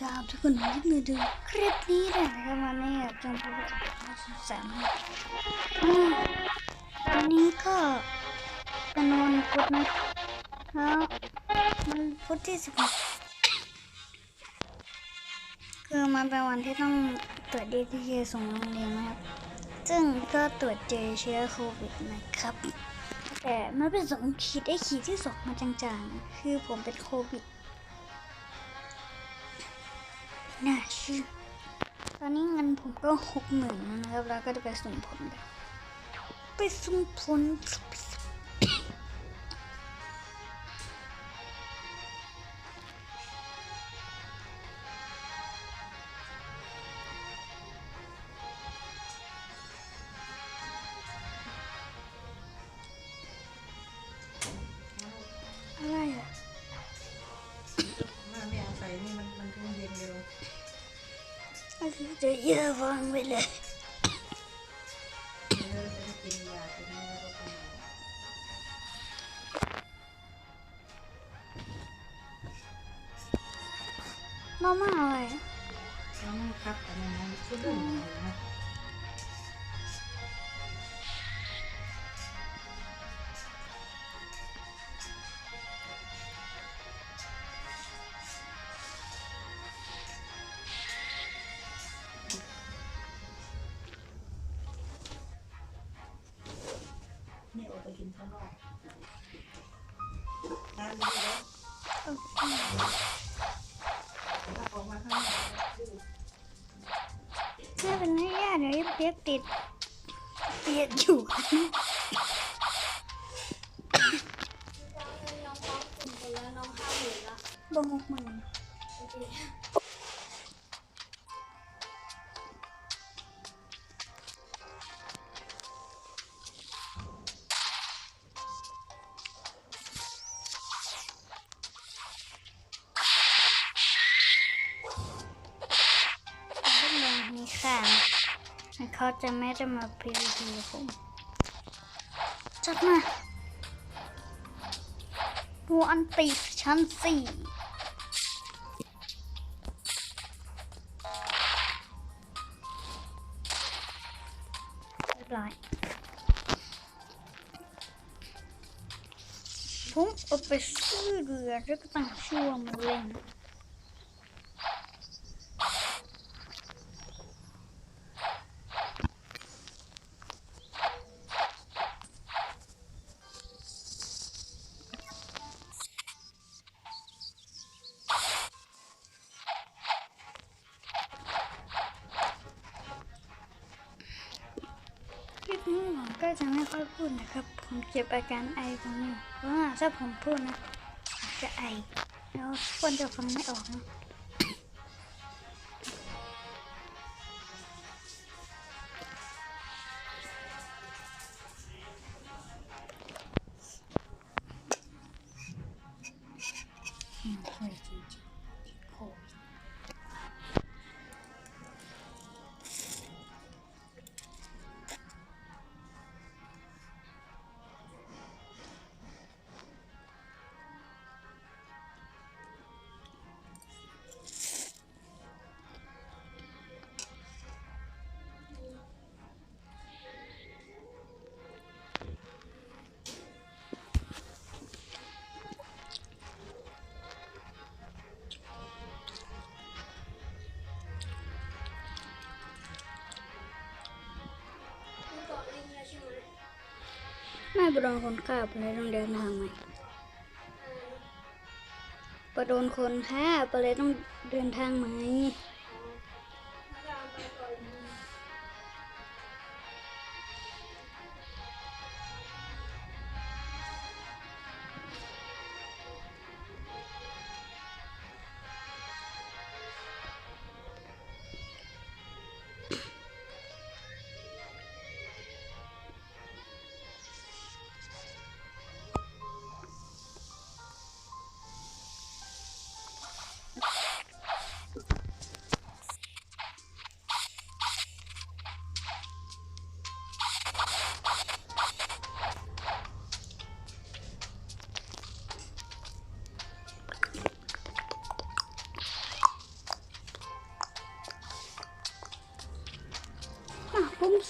ทราบทุกคนนิดนึงดูคลิปนี้เลยนะครับวันนี้ครับจงพบกับแสนอ่าวันนี้ก็เป็นวันพุธนะแล้วมันพุธที่สิบหกคือมันเป็นวันที่ต้องตรวจดีทีส่งโรงเรียนนะครับ ซึ่งก็ตรวจเจอเชื้อโควิดนะครับ แต่มันเป็นสองขีดไอ้ขีดที่สองมาจางๆ คือผมเป็นโควิด น่าเชื่อ ตอนนี้เงินผมก็หกหมื่นแล้วนะครับ แล้วก็จะไปสุ่มผลกัน ไปสุ่มผล จะเยอะวางไว้เลยเดี๋ยวเราจะได้กินยาตัวนี้แล้วก็กินยามาม่าอะไรแล้วมันครับอันนั้นนะขึ้นเรื่องอะไรนะ ไปกินข้างนอกทานดีแล้วถ้าออกมาข้างนอกดื้อแม่เป็นแม่ย่าเดี๋ยวเปียกติดเปียกอยู่บ่หกหมื่น เขาจะไม่ได้มา PVP กับผมจัดมาดูอันตีชั้นสี่เรียบร้อยผมเอาไปซื้อเรือแล้วก็ตั้งชื่อว่ามันเล่น ก็จะไม่ค่อยพูดนะครับ ผมเจ็บอาการไอของอยู่เพราะว่าถ้าผมพูดนะอาจจะไอแล้วคนจะฟังไม่ออกนะอืมเค ไปโดนคนฆ่าไปเลยต้องเดินทางใหม่ไปโดนคนฆ่าไปเลยต้องเดินทางใหม่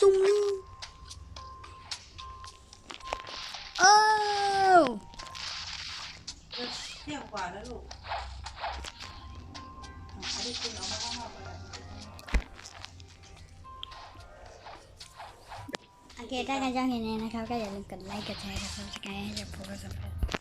ซุ่มนึงโอ้จะเที่ยงกว่าแล้วลูกอะอันนี้คุณเอามาข้างนอกก็ได้โอเคถ้าใครชอบคลิปนี้นะครับก็อย่าลืมกดไลค์กดแชร์กด subscribe ให้กับพวกเราสำเร็จ